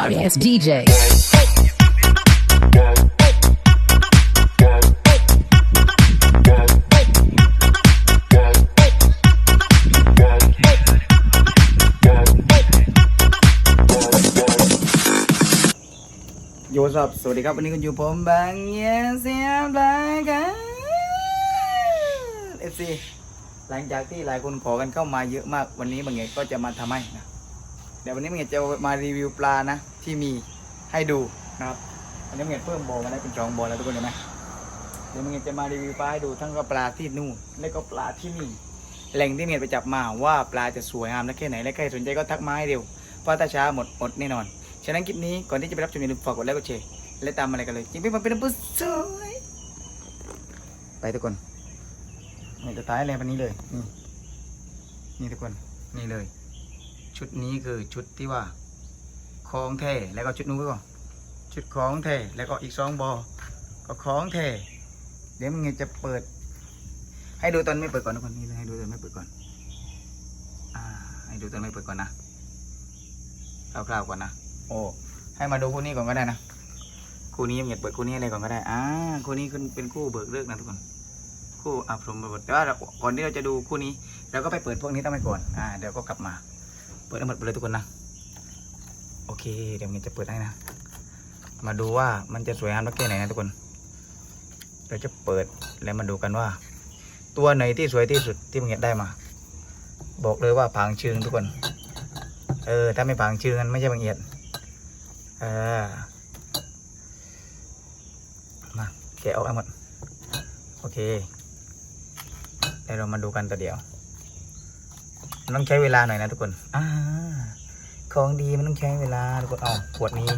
sorry ass DJ. โยสับสวัสดีครับ วันนี้คุณอยู่ผมบางเยเสียบลายกันเอฟซีหลังจากที่หลายคนขอกันเข้ามาเยอะมาก วันนี้บางเงก็จะมาทำให้นะ เดี๋ยววันนี้บางเงจะมารีวิวปลานะ ที่มีให้ดูนะครับวันนี้บางเงเพิ่มบอมาได้เป็นสองบอแล้วทุกคนเห็นไหมเดี๋ยวบางเงจะมารีวิวปลาให้ดูทั้งก็ปลาที่นู่นและก็ปลาที่นี่แหล่งที่เมียไปจับมาว่าปลาจะสวยงามและแค่ไหนและใครสนใจก็ทักมาให้เร็วเพราะถ้าช้าหมดอดแน่นอนฉะนั้นคลิปนี้ก่อนที่จะไปรับชมอย่าลืมฝากกดไลค์กดแชร์และตามมาอะไรกันเลยจริงๆมันเป็นปุ๊บสวยไปทุกคนนี่จะท้ายอะไรวันนี้เลยนี่นี่ทุกคนนี่เลย ชุดนี้คือชุดที่ว่าคล้องแท้แล้วก็ชุดนู้นก็ชุดคล้องแท้แล้วก็อีกสองบอก็คล้องแท้เดี๋ยวมันไงจะเปิด ให้ดูตอนไม่เปิดก่อนทุกคนนี่ให้ดูตอนไม่เปิดก่อนอ่าให้ดูตอนไม่เปิดก่อนนะคร่าวๆก่อนนะโอ้ให้มาดูคู่นี้ก่อนก็ได้นะคู่นี้เหยียดเปิดคู่นี้อะไรก่อนก็ได้อ่าคู่นี้เป็นคู่เบิกเลิกนะทุกคนคู่อัพรมเบิกแต่ว่าก่อนที่เราจะดูคู่นี้เราก็ไปเปิดพวกนี้ต้องไปก่อนอ่าเดี๋ยวก็กลับมา เปิดทั้หมดไปเลยทุกคนนะ โอเค เดี๋ยวเงี้ยจะเปิดให้นะ มาดูว่ามันจะสวยงามสักแค่ไหนนะทุกคน เราจะเปิดแล้วมาดูกันว่า ตัวไหนที่สวยที่สุดที่มึงเห็นได้มา บอกเลยว่าผางเชิงทุกคน เออ ถ้าไม่ผางเชิงมันไม่ใช่บางเอียดเออมาแกะออกให้หมด โอเคเดี๋ยวเรามาดูกันตัวเดียว มันต้องใช้เวลาหน่อยนะทุกคนอ่าของดีมันต้องใช้เวลาทุกคนเอาขวดนี้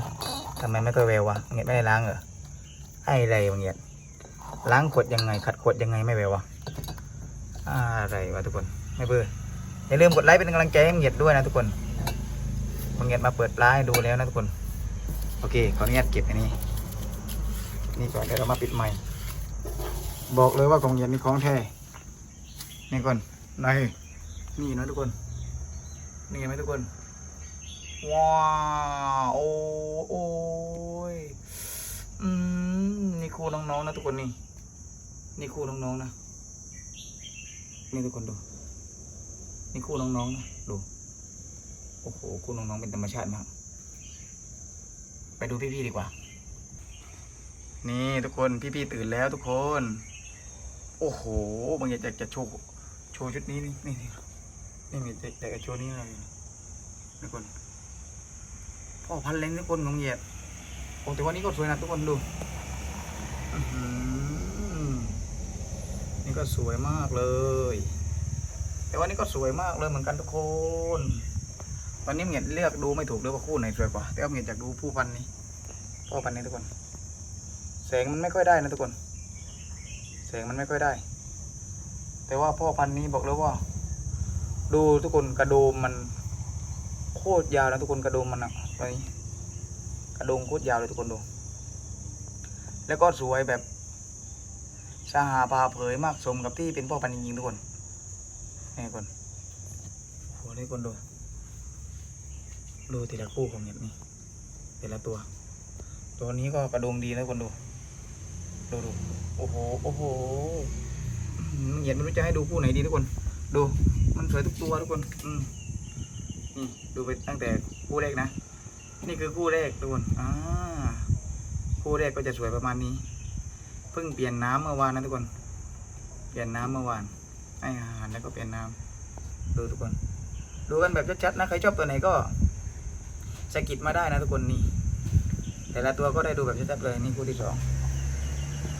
ทำไมไม่ค่อยแวววะเงียบไม่ได้ล้างเหรอไอ้ไรบางเงียดล้างขวดยังไง ขัดขวดยังไงไม่แวววะอะไรวะทุกคนไม่เบื่ออย่าลืมกดไลค์เป็นกำลังใจให้เงียดด้วยนะทุกคนบางเงียดมาเปิดปลาให้ดูแล้วนะทุกคน โอเคขออนุญาตเก็บอันนี้ นี่ก่อนเดี๋ยวเรามาปิดใหม่ บอกเลยว่าของเย็นนี่ของแท้นี่ก่อนนาย นี่นะทุกคน นี่เห็นไหมทุกคน ว้าวโอ้โอ้ยอืมนี่ครูน้องๆนะทุกคนนี่ นี่ครูน้องๆนะ นี่ทุกคนดู นี่ครูน้องๆนะดู โอ้โหครูน้องๆเป็นธรรมชาติมาก ไปดูพี่ๆดีกว่า นี่ทุกคนพี่ๆตื่นแล้วทุกคน โอ้โหบางอย่างอยากจะโชว์โชว์ชุดนี้นี่นี่ นี่มีแต่แต่โชว์นี้เลยทุกคนพ่อพันเล้งทุกคนของเหยียดโอ้แต่วันนี้ก็สวยนะทุกคนดูนี่ก็สวยมากเลย แต่วันนี้ก็สวยมากเลยเหมือนกันทุกคน ตอนนี้เหงียดเลือกดูไม่ถูกเลยว่าคู่ไหนสวยกว่า แต่ว่าเหงียดอยากดูผู้พันนี้พ่อพันนี้ทุกคน แสงมันไม่ค่อยได้นะทุกคน แสงมันไม่ค่อยได้ แต่ว่าพ่อพันนี้บอกเลยว่า ดูทุกคนกระโดมมันโคตรยาวนะทุกคนกระโดมมันอะตอนนี้กระโดมโคตรยาวเลยทุกคนดู แล้วก็สวยแบบสหาพาเผยมากสมกับที่เป็นพ่อพันธุ์จริงๆทุกคนนี่คนโหนี่ทุกคนดูดูแต่ละคู่ของเนี่ยนี่แต่ละตัว ตัวนี้ก็กระโดงดีนะทุกคนดู ดูดูโอ้โห โอ้โหอื้อหือเหยียดไม่รู้จะให้ดูคู่ไหนดีทุกคน ดู มันสวยทุกตัวทุกคน อืมนี่ดูไปตั้งแต่คู่แรกนะ นี่คือคู่แรกทุกคนอ่าคู่แรกก็จะสวยประมาณนี้ เพิ่งเปลี่ยนน้ำเมื่อวานนะทุกคน เปลี่ยนน้ำเมื่อวานให้อาหารแล้วก็เปลี่ยนน้ำดูทุกคน ดูกันแบบชัดๆนะ ใครชอบตัวไหนก็สกิดมาได้นะทุกคนนี่ แต่ละตัวก็ได้ดูแบบชัดๆเลย นี่คู่ที่สอง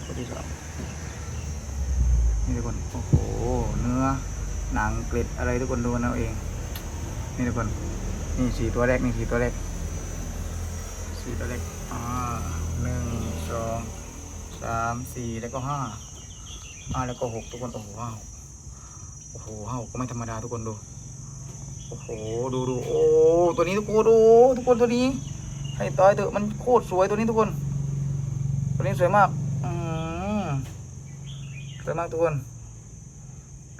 คู่ที่สองนี่ทุกคน โอ้โห เนื้อ หนังเกล็ดอะไรทุกคนดูนเอาเอง นี่ทุกคน นี่สีตัวแรก นี่สีตัวแรก สีตัวแรก อ่าหนึ่งสองสามสี่แล้วก็ห้าห้าแล้วก็หกทุกคนโอ้โหห้าโอ้โหห้าก็ไม่ธรรมดาทุกคนดู โอ้โห ดูดูโอ้ ตัวนี้ทุกคนดูทุกคนตัวนี้ ให้ตายเถอะมันโคตรสวยตัวนี้ทุกคน ตัวนี้สวยมาก อืมสวยมากทุกคน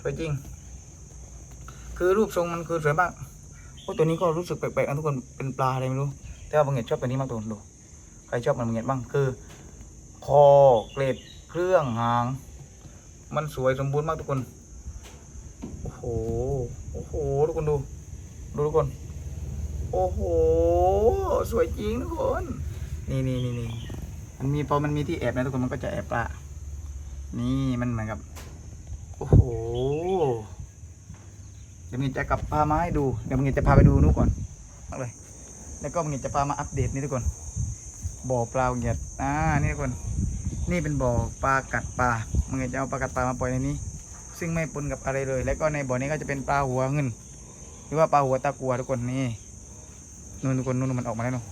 สวยจริง คือรูปทรงมันคือสวยมากโอ้ตัวนี้ก็รู้สึกแปลกๆนะทุกคนเป็นปลาอะไรไม่รู้ แต่ว่าบางเงียดชอบตัวนี้มากตัวดูใครชอบมันบางเงียดบ้างคือ คอเกล็ดเครื่องหาง มันสวยสมบูรณ์มากทุกคนโอ้โหโอ้โหทุกคนดู ดูทุกคน โอ้โห สวยจริงทุกคน นี่นี่นี่นี่มันมีพอมันมีที่แอบนะทุกคนมันก็จะแอบปลานี่มันเหมือนกับ โอ้โห ดี๋ยวมึงจะกลับพามาให้ดูเดี๋ยวมึงจะพาไปดูนู้นก่อนเอาเลย แล้วก็มึงจะพามาอัปเดตนี่ทุกคนบ่อปลาเงียดอ่านี่ทุกคน นี่เป็นบ่อปลากัดปลามึงจะเอาปลากัดปลามาปล่อยในนี้ ซึ่งไม่ปนกับอะไรเลย แล้วก็ในบ่อนี้ก็จะเป็นปลาหัวเงิน หรือว่าปลาหัวตะกัวทุกคนนี่นู่นทุกคนนู่นมันออกมาแล้วเนอะ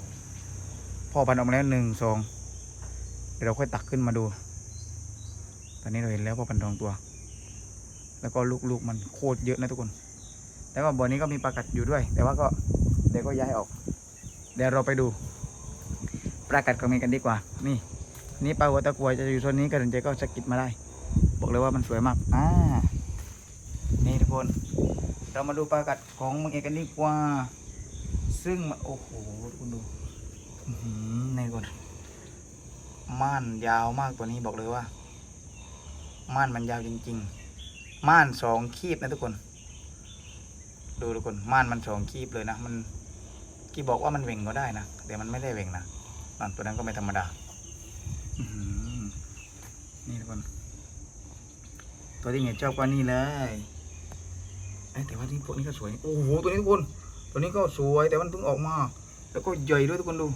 พ่อพันออกมาแล้วหนึ่งสองเดี๋ยวเราค่อยตักขึ้นมาดู ตอนนี้เราเห็นแล้วพ่อพันทองตัว แล้วก็ลูกๆมันโคตรเยอะนะทุกคน แต่ว่าบ่อนี้ก็มีปลากัดอยู่ด้วย แต่ว่าก็เดี๋ยวก็ย้ายออก เดี๋ยวเราไปดูปลากัดของมันกันดีกว่า นี่ นี่ปลาหัวตะกัวจะอยู่โซนนี้ก็สนใจก็สะกิดมาได้ บอกเลยว่ามันสวยมาก อ่า นี่ทุกคน เรามาดูปลากัดของมังเอกกันดีกว่า ซึ่งโอ้โหทุกคนดูอื้อหือนี่ทุกคนม่านยาวมากตัวนี้บอกเลยว่า ม่านมันยาวจริง ๆ ม่านสองคีบนะทุกคน ดูทุกคนม่านมันสองคีบเลยนะ มันกี่บอกว่ามันเว่งก็ได้นะแต่มันไม่ได้เว่งนะนั่นตัวนั้นก็ไม่ธรรมดานี่ทุกคน ตัวที่เงียชอบกว่านี่เลยเอ้ยแต่ว่าที่พวกนี้ก็สวยโอ้โหตัวนี้ทุกคน ตัวนี้ก็สวยแต่มันเพิ่งออกมา แล้วก็ใหญ่ด้วยทุกคนดู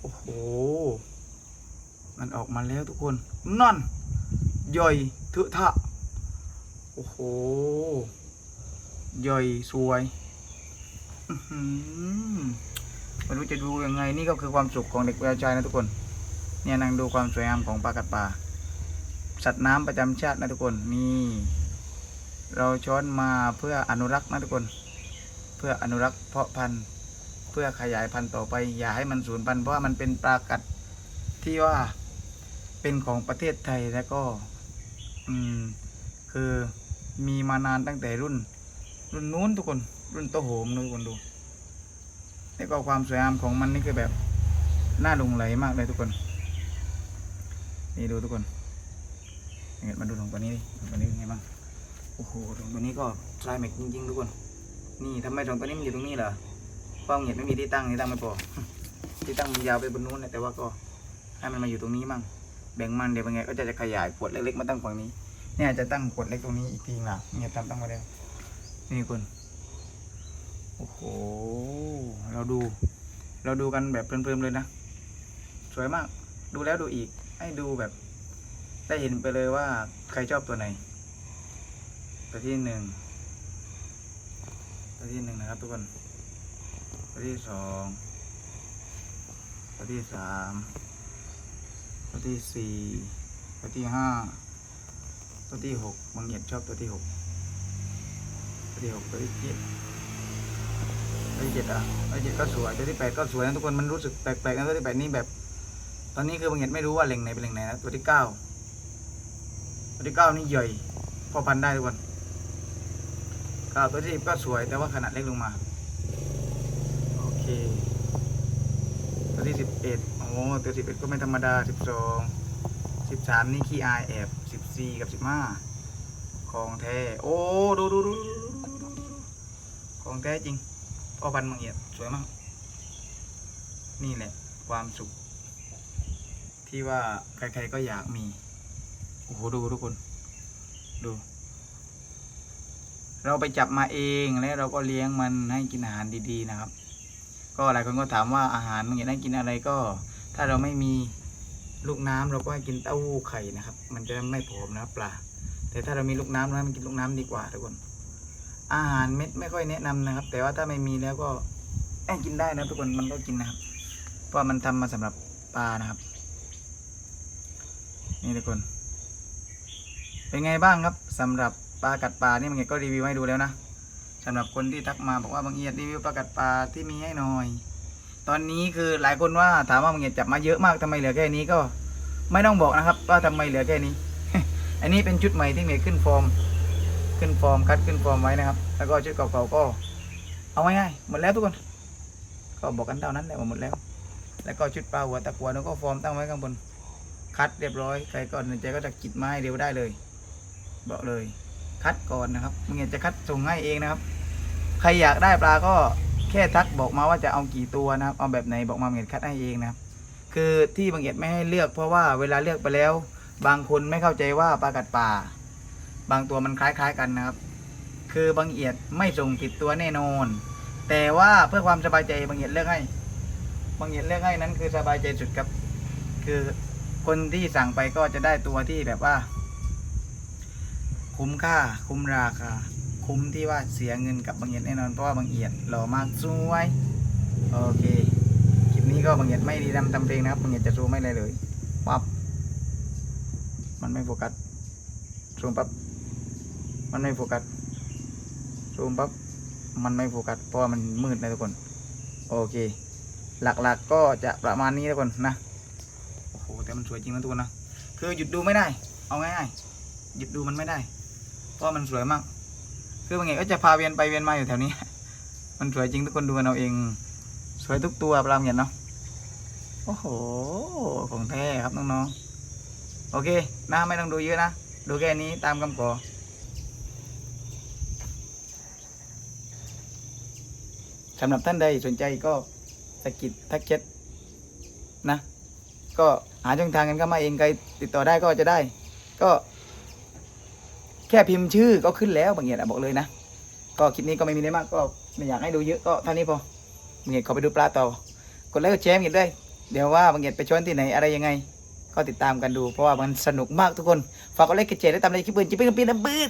โอ้โหมันออกมาแล้วทุกคนนั่นใหญ่เถอะทะโอ้โห ใหญ่สวยไม่รู้จะดูยังไงนี่ก็คือความสุขของเด็กวัยชายนะทุกคน เนี่ยนั่งดูความสวยงามของปลากัดป่า สัตว์น้ำประจำชาตินะทุกคนนี่เราช้อนมาเพื่ออนุรักษ์นะทุกคน เพื่ออนุรักษ์เพาะพันธุ์เพื่อขยายพันธุ์ต่อไป อย่าให้มันสูญพันธุ์เพราะว่ามันเป็นปลากัดที่ว่าเป็นของประเทศไทยแล้วก็ อืม คือมีมานานตั้งแต่รุ่น รุ่นนู้นทุกคน รุ่นโตโหมนะทุกคนดูแล้วก็ความสวยงามของมันนี่คือแบบน่าหลงไหลมากเลยทุกคน นี่ดูทุกคนเห็นมาดูของตัวนี้ดิของตัวนี้เป็นไงบ้างโอ้โหของตัวนี้ก็ทรายแม็กจริงๆทุกคน นี่ทำไมของตัวนี้มันอยู่ตรงนี้เหรอเพราะเห็นไม่มีที่ตั้งที่ตั้งไม่พอที่ตั้งมันยาวไปบนนู้นนะแต่ว่าก็ให้มันมาอยู่ตรงนี้มั่งแบ่งมันเดี๋ยวเป็นไงก็จะจะขยายขวดเล็กๆมาตั้งฝั่งนี้ เนี่ยจะตั้งขวดเล็กตรงนี้อีกทีนะเนี่ยตั้งตั้งมาแล้ว นี่คุณโอ้โห เราดู เราดูกันแบบเพลินๆเลยนะ สวยมาก ดูแล้วดูอีก ให้ดูแบบ ได้เห็นไปเลยว่าใครชอบตัวไหน ตัวที่หนึ่ง ตัวที่หนึ่งนะครับทุกคน ตัวที่สอง ตัวที่สาม ตัวที่สี่ ตัวที่ห้า ตัวที่หกบางเหยียดชอบตัวที่หก เดี๋ยวไปเจ็ดไปเจ็ดอะไปเจ็ดก็สวยตัวที่แปดก็สวยนะทุกคนมันรู้สึกแปลกๆนะตัวที่แปดนี่แบบ ตอนนี้คือบางเห็นไม่รู้ว่าเล็งไหนเป็นเล็งไหนนะตัวที่เก้าตัวที่เก้านี่ใหญ่พอพันได้ทุกคนเก้าตัวที่สิบก็สวยแต่ว่าขนาดเล็กลงมาโอเคตัวที่สิบเอ็ดโอ้ตัวสิบเอ็ดก็ไม่ธรรมดาสิบสองสิบสามนี่ขี้อายแอบสิบสี่กับสิบห้าของแท้โอ้ดูดูดู แท้จริงพ่อพันธุ์มังเอียดสวยมาก นี่แหละ ความสุข ที่ว่าใครๆก็อยากมี โอ้โหดูทุกคน ดู เราไปจับมาเองแล้วเราก็เลี้ยงมันให้กินอาหารดีๆนะครับ ก็หลายคนก็ถามว่าอาหารมันอยากได้กินอะไรก็ ถ้าเราไม่มีลูกน้ำเราก็ให้กินเต้าหู้ไข่นะครับ มันจะไม่ผอมนะครับปลาแต่ถ้าเรามีลูกน้ำนะมันกินลูกน้ำดีกว่าทุกคน อาหารเม็ดไม่ค่อยแนะนำนะครับ แต่ว่าถ้าไม่มีแล้วก็แอบกินได้นะทุกคนมันก็กินนะครับ เพราะมันทำมาสำหรับปลานะครับ นี่ทุกคน เป็นไงบ้างครับสำหรับปลากัดปลานี่มันไงก็รีวิวให้ดูแล้วนะสำหรับคนที่ทักมาบอกว่าบางเอียดรีวิวปลากัดปลาที่มีให้หน่อย ตอนนี้คือหลายคนว่าถามว่าบางเอียดจับมาเยอะมากทำไมเหลือแค่นี้ก็ ไม่ต้องบอกนะครับ ว่าทำไมเหลือแค่นี้ อันนี้เป็นชุดใหม่ที่เมย์ขึ้นฟอร์ม ขึ้นฟอร์มคัดขึ้นฟอร์มไว้นะครับ แล้วก็ชุดเก่าๆก็ เอาง่ายๆหมดแล้วทุกคน ก็บอกกันเท่านั้นแหละหมดแล้ว แล้วก็ชุดปลาหัวตะกัวแล้วก็ฟอร์มตั้งไว้ข้างบน คัดเรียบร้อยใครก่อนสนใจก็จะกิดไม้เร็วได้เลย บอกเลย คัดก่อนนะครับมึงอยากจะคัดส่งให้เองนะครับ ใครอยากได้ปลาก็แค่ทักบอกมาว่าจะเอากี่ตัวนะครับ เอาแบบไหนบอกมาเงียดคัดให้เองนะครับ คือที่บางเอียดไม่ให้เลือกเพราะว่าเวลาเลือกไปแล้ว บางคนไม่เข้าใจว่าปลากัดป่า บางตัวมันคล้ายๆกันนะครับ คือบางเอียดไม่ส่งผิดตัวแน่นอน แต่ว่าเพื่อความสบายใจบางเอียดเลือกให้บางเอียดเลือกให้นั้นคือสบายใจสุดครับ คือคนที่สั่งไปก็จะได้ตัวที่แบบว่า คุ้มค่า คุ้มราคาคุ้มที่ว่าเสียเงินกับบางเอียดแน่นอนเพราะว่าบางเอียดหล่อมากสวยโอเคคลิปนี้ก็บางเอียดไม่ดีทำทำเพลงนะครับบางเอียดจะซูมไม่เลยเลยปั๊บมันไม่โฟกัสซูมปั๊บ มันไม่โฟกัสซูมปั๊บมันไม่โฟกัสเพราะว่ามันมืดนะทุกคน โอเค หลักๆก็จะประมาณนี้ทุกคนนะโอ้โหแต่มันสวยจริงนะทุกคนนะคือหยุดดูไม่ได้ เอาง่ายๆหยุดดูมันไม่ได้ เพราะมันสวยมาก คือบางอย่างก็จะพาเวียนไปเวียนมาอยู่แถวนี้ มันสวยจริงทุกคนดูกันเอาเอง สวยทุกตัวปลาเห็นเนาะโอ้โหของแท้ครับน้องๆโอเคนะไม่ต้องดูเยอะนะดูแค่นี้ตามคำขอ สำหรับท่านใดสนใจก็สะกิดทักเช็ดนะ ก็หาช่องทางกันเข้ามาเองใครติดต่อได้ก็จะได้ ก็ แค่พิมพ์ชื่อก็ขึ้นแล้วบางอย่างบอกเลยนะ ก็คลิปนี้ก็ไม่มีอะไรมาก ก็ไม่อยากให้ดูเยอะก็เท่านี้พอบางอย่างขอไปดูปลาต่อกดไลค์กดแชร์บางอย่างด้วยเดี๋ยวว่าบางอย่างไปชวนที่ไหนอะไรยังไง ก็ติดตามกันดูเพราะว่ามันสนุกมากทุกคนฝากกดไลค์กดแชร์และตามในคลิปปืนจิ๊บเป็นปีนน้ำปืน